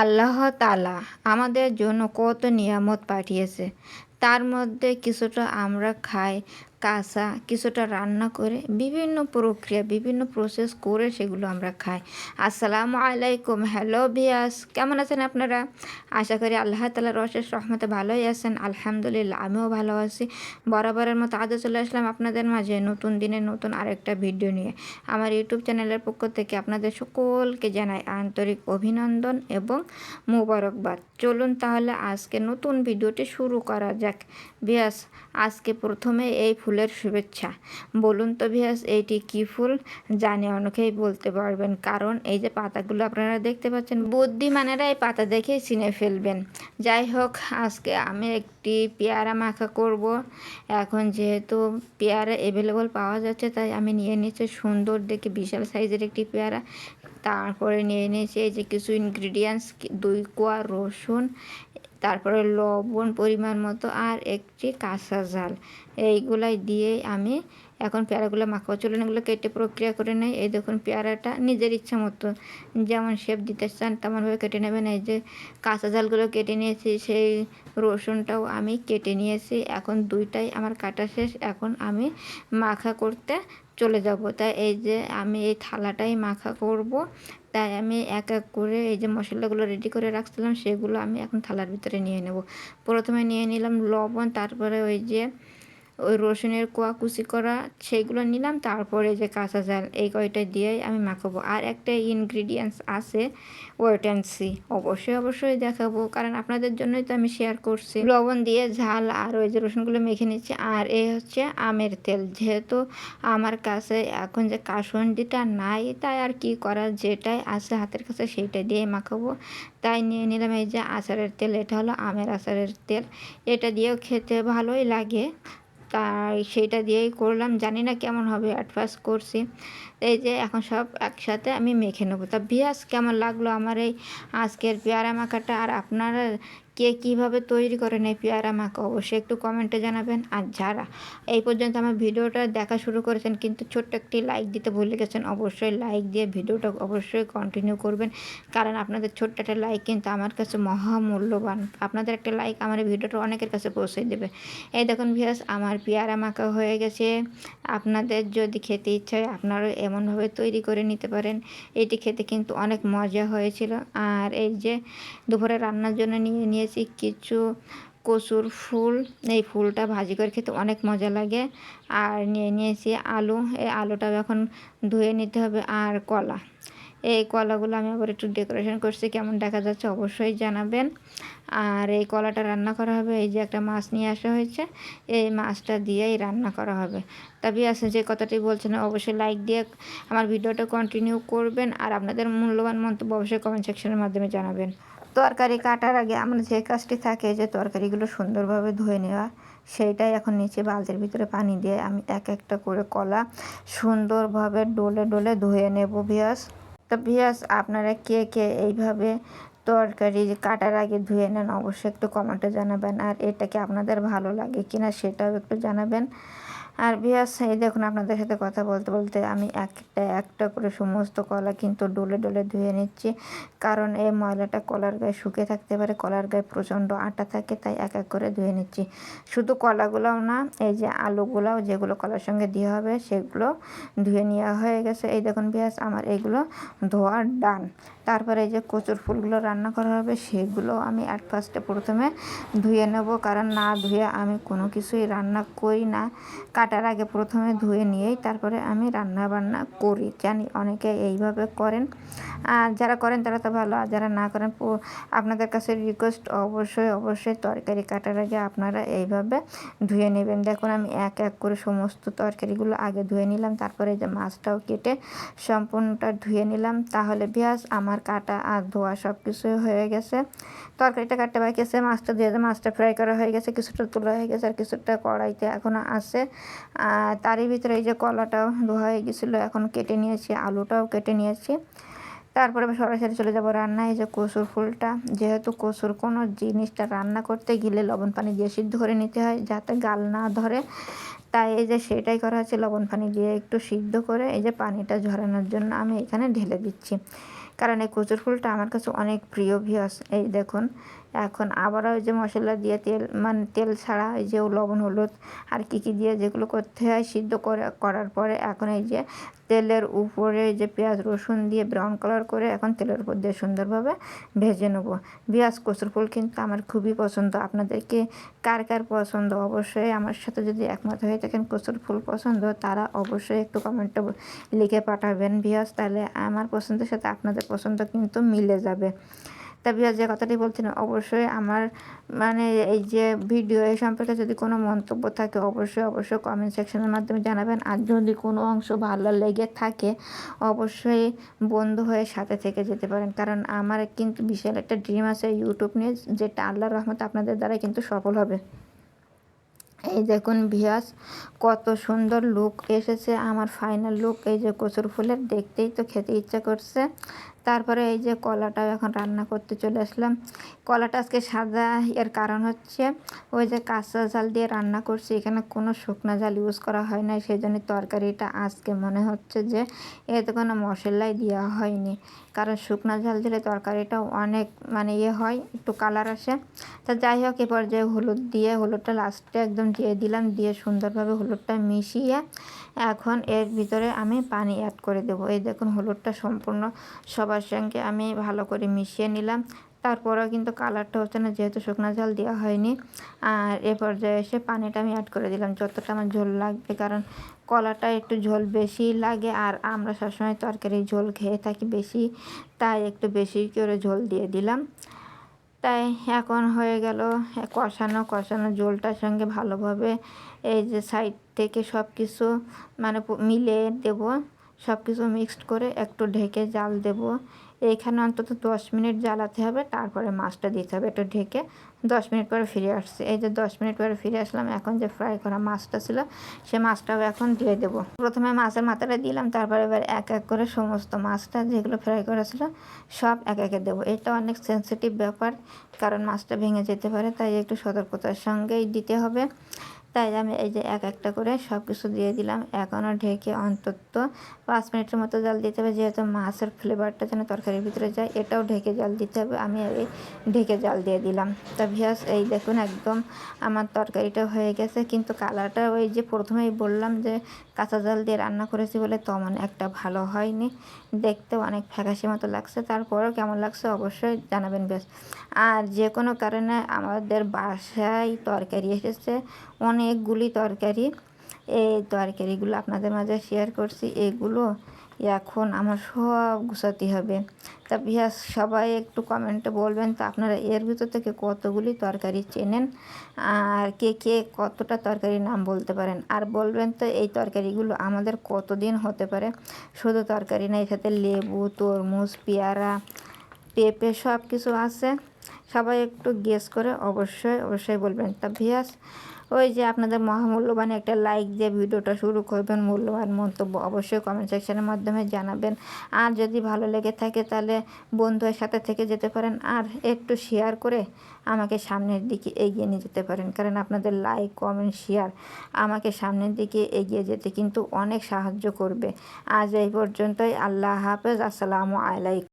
আল্লাহ তালা আমাদের জন্য কত নিয়ামত পাঠিয়েছে। তার মধ্যে কিছুটা আমরা খাই কাঁচা কিছুটা রান্না করে বিভিন্ন প্রক্রিয়া, বিভিন্ন প্রসেস করে সেগুলো আমরা খাই। আসসালামু আলাইকুম হ্যালো বিয়াস কেমন আছেন আপনারা? আশা করি আল্লাহ তালার রশেষ রহমতে ভালোই আছেন। আলহামদুলিল্লাহ, আমিও ভালো আছি। বরাবরের মতো আজও চলে আসলাম আপনাদের মাঝে নতুন দিনে নতুন আরেকটা ভিডিও নিয়ে। আমার ইউটিউব চ্যানেলের পক্ষ থেকে আপনাদের সকলকে জানাই আন্তরিক অভিনন্দন এবং মুবারকবাদ। চলুন তাহলে আজকে নতুন ভিডিওটি শুরু করা যাক। বিয়াস আজকে প্রথমে এই ফুলের শুভেচ্ছা। বলুন তো বিয়াস এইটি কি ফুল? জানি অনেকেই বলতে পারবেন। কারণ এই যে পাতাগুলো আপনারা দেখতে পাচ্ছেন, বুদ্ধিমানেরা এই পাতা দেখেই চিনে ফেলবেন। যাই হোক, আজকে আমি একটি পেয়ারা মাখা করব। এখন যেহেতু পেয়ারা অ্যাভেলেবল পাওয়া যাচ্ছে, তাই আমি নিয়ে নিচ্ছি সুন্দর দেখে বিশাল সাইজের একটি পেয়ারা। তারপরে নিয়ে নিয়েছি এই যে কিছু ইনগ্রিডিয়েন্টস দুই কোয়া রসুন তারপরে লবণ পরিমাণ মতো আর একটি কাঁচা ঝাল এইগুলাই দিয়েই আমি এখন পেয়ারাগুলো মাখাবো। চলুন এগুলো কেটে প্রক্রিয়া করে নেই। এই দেখুন পেয়ারাটা নিজের ইচ্ছা মতো। যেমন শেপ দিতে চান তেমনভাবে কেটে নেবেন। এই যে কাঁচা ঝালগুলো কেটে নিয়েছি, সেই রসুনটাও আমি কেটে নিয়েছি। এখন দুইটাই আমার কাটা শেষ। এখন আমি মাখা করতে চলে যাব। তাই এই যে আমি এই থালাটাই মাখা করব। তাই আমি এক এক করে এই যে মশলাগুলো রেডি করে রাখছিলাম, সেগুলো আমি এখন থালার ভিতরে নিয়ে নেব। প্রথমে নিয়ে নিলাম লবণ, তারপরে ওই যে ওই রসুনের কোয়া কুচি করা, সেইগুলো নিলাম। তারপরে যে কাঁচা জাল এই কয়টা দিয়েই আমি মাখাবো। আর একটা ইনগ্রিডিয়েন্টস আছে ওয়েট অ্যান্ড সি অবশ্যই অবশ্যই দেখাবো। কারণ আপনাদের জন্যই তো আমি শেয়ার করছি। লবণ দিয়ে ঝাল আর ওই যে রসুনগুলো মেখে নিচ্ছি। আর এই হচ্ছে আমের তেল। যেহেতু আমার কাছে এখন যে কাসুন্ডিটা নাই, তাই আর কি করার যেটাই আছে হাতের কাছে সেইটা দিয়ে মাখাবো। তাই নিয়ে নিলাম এই যে আচারের তেল। এটা হলো আমের আচারের তেল। এটা দিয়েও খেতে ভালোই লাগে। সেইটা দিয়েই করলাম। জানি না কেমন হবে অ্যাট করছি। এই যে এখন সব একসাথে আমি মেখে নেব। তা বিয়াস, কেমন লাগল আমার এই আজকের পেয়ারা মাখাটা? আর আপনারা কে কীভাবে তৈরি করেন এই পেয়ারা মাখা? অবশ্যই একটু কমেন্টে জানাবেন। আর যারা এই পর্যন্ত আমার ভিডিওটা দেখা শুরু করেছেন, কিন্তু ছোট্ট একটি লাইক দিতে ভুলে গেছেন, অবশ্যই লাইক দিয়ে ভিডিওটা অবশ্যই কন্টিনিউ করবেন। কারণ আপনাদের ছোট্ট একটা লাইক কিন্তু আমার কাছে মহামূল্যবান। আপনাদের একটা লাইক আমার ভিডিওটা অনেকের কাছে পৌঁছে দেবে। এই দেখুন ভিয়াস আমার পেয়ারা মাখা হয়ে গেছে। আপনাদের যদি খেতে ইচ্ছা হয়, আপনারাও এমনভাবে তৈরি করে নিতে পারেন। এটি খেতে কিন্তু অনেক মজা হয়েছিল। আর এই যে দুপুরে রান্নার জন্য নিয়ে নিয়ে নিয়েছি কিছু কচুর ফুল। এই ফুলটা ভাজি করে খেতে অনেক মজা লাগে। আর নিয়ে নিয়েছি আলু। এই আলুটা এখন ধুয়ে নিতে হবে আর কলা। এই কলাগুলো আমি আবার একটু ডেকোরেশন করছি, কেমন দেখা যাচ্ছে অবশ্যই জানাবেন। আর এই কলাটা রান্না করা হবে, এই যে একটা মাছ নিয়ে আসা হয়েছে, এই মাছটা দিয়েই রান্না করা হবে। তবে আছে যে কথাটি বলছেন, অবশ্যই লাইক দিয়ে আমার ভিডিওটা কন্টিনিউ করবেন, আর আপনাদের মূল্যবান মন্তব্য অবশ্যই কমেন্ট সেকশনের মাধ্যমে জানাবেন। তরকারি কাটার আগে আমার যে কাজটি থাকে, যে তরকারিগুলো সুন্দরভাবে ধুয়ে নেওয়া, সেইটাই এখন নিচে বালতির ভিতরে পানি দিয়ে আমি এক একটা করে কলা সুন্দরভাবে ডলে ডলে ধুয়ে নেব ভিয়াস তো ভিয়াস আপনারা কে কে এইভাবে তরকারি কাটার আগে ধুয়ে নেন অবশ্যই একটু কমেন্টে জানাবেন। আর এটাকে আপনাদের ভালো লাগে কিনা সেটাও একটু জানাবেন। আর বিয়াস এই দেখুন আপনাদের সাথে কথা বলতে বলতে আমি একটা একটা করে সমস্ত কলা কিন্তু ডলে ডলে ধুয়ে নিচ্ছি। কারণ এই ময়লাটা কলার গায়ে শুকে থাকতে পারে, কলার গায়ে প্রচণ্ড আটা থাকে, তাই এক এক করে ধুয়ে নিচ্ছি। শুধু কলাগুলোও না, এই যে আলুগুলোও যেগুলো কলার সঙ্গে দেওয়া হবে, সেগুলো ধুয়ে নেওয়া হয়ে গেছে। এই দেখুন বিয়াস আমার এইগুলো ধোয়ার ডান। তারপরে এই যে কচুর ফুলগুলো রান্না করা হবে, সেগুলো আমি অ্যাট ফার্স্টে প্রথমে ধুয়ে নেব। কারণ না ধুয়ে আমি কোনো কিছুই রান্না করি না। কাটার আগে প্রথমে ধুয়ে নিয়েই তারপরে আমি রান্না বান্না করি। জানি অনেকে এইভাবে করেন। আর যারা করেন তারা তো ভালো, আর যারা না করেন আপনাদের কাছে রিকোয়েস্ট অবশ্যই অবশ্যই তরকারি কাটার আগে আপনারা এইভাবে ধুয়ে নেবেন। দেখুন, আমি এক এক করে সমস্ত তরকারিগুলো আগে ধুয়ে নিলাম, তারপরে যে মাছটাও কেটে সম্পূর্ণটা ধুয়ে নিলাম। তাহলে পেঁয়াজ আমার কাটা আর ধোয়া সব কিছুই হয়ে গেছে। তরকারিটা কাটতে বাকি আছে, মাছটা দিয়ে মাছটা ফ্রাই করা হয়ে গেছে, কিছুটা তোলা হয়ে গেছে, আর কিছুটা কড়াইতে এখনও আছে। তারই ভিতরে এই যে কলাটাও ধোয়া হয়ে গেছিল, এখন কেটে নিয়েছি, আলুটাও কেটে নিয়েছি। তারপরে সরাসরি চলে যাব রান্না এই যে কসুর ফুলটা। যেহেতু কসুর কোনো জিনিসটা রান্না করতে গেলে লবণ পানি দিয়ে সিদ্ধ করে নিতে হয়, যাতে গাল না ধরে। তাই এই যে সেটাই করা হচ্ছে, লবণ পানি দিয়ে একটু সিদ্ধ করে এই যে পানিটা ঝরানোর জন্য আমি এখানে ঢেলে দিচ্ছি। কারণ এই কচুর ফুলটা আমার কাছে অনেক প্রিয় ভিয়াস এই দেখুন, এখন আবার ওই যে মশলা দিয়ে তেল মানে তেল ছাড়া ওই যে লবণ, হলুদ আর কী কী দিয়ে যেগুলো করতে হয় সিদ্ধ করে, করার পরে এখন এই যে তেলের উপরে যে পেঁয়াজ রসুন দিয়ে ব্রাউন কালার করে এখন তেলের উপর দিয়ে সুন্দরভাবে ভেজে নেব। পেঁয়াজ, কচুর ফুল কিন্তু আমার খুবই পছন্দ। আপনাদেরকে কার কার পছন্দ অবশ্যই আমার সাথে যদি একমত হয়ে থাকেন কচুর ফুল পছন্দ, তারা অবশ্যই একটু কমেন্টে লিখে পাঠাবেন। পেঁয়াজ তাহলে আমার পছন্দের সাথে আপনাদের পছন্দ কিন্তু মিলে যাবে। তা যে কথাটি বলছেন, অবশ্যই আমার মানে এই যে ভিডিও এই সম্পর্কে যদি কোনো মন্তব্য থাকে, অবশ্যই অবশ্যই কমেন্ট সেকশনের মাধ্যমে জানাবেন। আর যদি কোনো অংশ ভালো লেগে থাকে, অবশ্যই বন্ধু হয়ে সাথে থেকে যেতে পারেন। কারণ আমার কিন্তু বিশাল একটা ড্রিম আছে ইউটিউব নিয়ে, যেটা আল্লাহর রহমত আপনাদের দ্বারা কিন্তু সফল হবে। এই দেখুন ভিয়াস কত সুন্দর লুক এসেছে। আমার ফাইনাল লুক এই যে কচুর ফুলের, দেখতেই তো খেতে ইচ্ছা করছে। তারপরে এই যে কলাটাও এখন রান্না করতে চলে আসলাম। কলাটা আজকে সাদা এর কারণ হচ্ছে ওই যে কাঁচা জাল দিয়ে রান্না করছি, এখানে কোনো শুকনা জাল ইউজ করা হয় না সেই জন্য তরকারিটা আজকে মনে হচ্ছে যে এতে কোনো মশলাই দেওয়া হয়নি। কারণ শুকনা ঝাল দিলে তরকারিটা অনেক মানে ইয়ে হয়, একটু কালার আসে। তা যাই হোক, এ পর্যায়ে হলুদ দিয়ে, হলুদটা লাস্টে একদম দিয়ে দিলাম, দিয়ে সুন্দরভাবে হলুদটা মিশিয়ে এখন এর ভিতরে আমি পানি অ্যাড করে দেবো। এই দেখুন, হলুদটা সম্পূর্ণ সবার সঙ্গে আমি ভালো করে মিশিয়ে নিলাম। তারপরেও কিন্তু কালারটা হচ্ছে না, যেহেতু শুকনো জল দেওয়া হয়নি। আর এ পর্যায়ে এসে পানিটা আমি অ্যাড করে দিলাম, যতটা আমার ঝোল লাগবে। কারণ কলাটা একটু ঝোল বেশি লাগে আর আমরা সবসময় তরকারি ঝোল খেয়ে থাকি বেশি, তাই একটু বেশি করে ঝোল দিয়ে দিলাম। তাই এখন হয়ে গেল কষানো কষানো ঝোলটার সঙ্গে ভালোভাবে এই যে সাইড থেকে সব কিছু মানে মিলে দেব। সব কিছু মিক্সড করে একটু ঢেকে জাল দেব। এইখানে অন্তত দশ মিনিট জ্বালাতে হবে, তারপরে মাছটা দিতে হবে একটু ঢেকে। দশ মিনিট পরে ফিরে আসছে। এই যে দশ মিনিট পরে ফিরে আসলাম, এখন যে ফ্রাই করা মাছটা ছিল, সে মাছটাও এখন দিয়ে দেবো। প্রথমে মাছের মাথাটা দিলাম, তারপরে এবার এক এক করে সমস্ত মাছটা যেগুলো ফ্রাই করা ছিল, সব এক একে দেবো। এটা অনেক সেন্সিটিভ ব্যাপার, কারণ মাছটা ভেঙে যেতে পারে, তাই একটু সতর্কতার সঙ্গেই দিতে হবে। তাই আমি এই যে এক একটা করে সব কিছু দিয়ে দিলাম। এখনও ঢেকে অন্তত পাঁচ মিনিটের মতো জাল দিতে হবে, যেহেতু মাছের ফ্লেভারটা যেন তরকারির ভিতরে যায়, এটাও ঢেকে জাল দিতে হবে। আমি এই ঢেকে জাল দিয়ে দিলাম। তা ভিয়াস এই দেখুন একদম আমার তরকারিটা হয়ে গেছে, কিন্তু কালারটা ওই যে প্রথমেই বললাম যে কাঁচা জাল দিয়ে রান্না করেছি বলে তেমন একটা ভালো হয়নি। দেখতে অনেক ফ্যাকাশি মতো লাগছে, তারপরেও কেমন লাগছে অবশ্যই জানাবেন বেশ আর যে কোনো কারণে আমাদের বাসায় তরকারি এসেছে অনেকগুলি তরকারি। এই তরকারিগুলো আপনাদের মাঝে শেয়ার করছি। এগুলো এখন আমার সব গুছাতে হবে। তা বিহাস সবাই একটু কমেন্টে বলবেন তো আপনারা এর ভিতর থেকে কতগুলি তরকারি চেনেন? আর কে কে কতটা তরকারির নাম বলতে পারেন? আর বলবেন তো এই তরকারিগুলো আমাদের কতদিন হতে পারে? শুধু তরকারি না এর সাথে লেবু, তরমুজ, পেয়ারা, পেঁপে সব কিছু আছে। সবাই একটু গেস করে অবশ্যই অবশ্যই বলবেন। তা ভিয়াস ওই যে আপনাদের মহামূল্যবান একটা লাইক দিয়ে ভিডিওটা শুরু করবেন, মূল্যবান মন্তব্য অবশ্যই কমেন্ট সেকশনের মাধ্যমে জানাবেন। আর যদি ভালো লেগে থাকে তাহলে বন্ধুদের সাথে থেকে যেতে পারেন আর একটু শেয়ার করে আমাকে সামনের দিকে এগিয়ে নিয়ে যেতে পারেন। কারণ আপনাদের লাইক কমেন্ট শেয়ার আমাকে সামনের দিকে এগিয়ে যেতে কিন্তু অনেক সাহায্য করবে। আজ এই পর্যন্তই, আল্লাহ হাফেজ, আসসালামু আলাইকুম।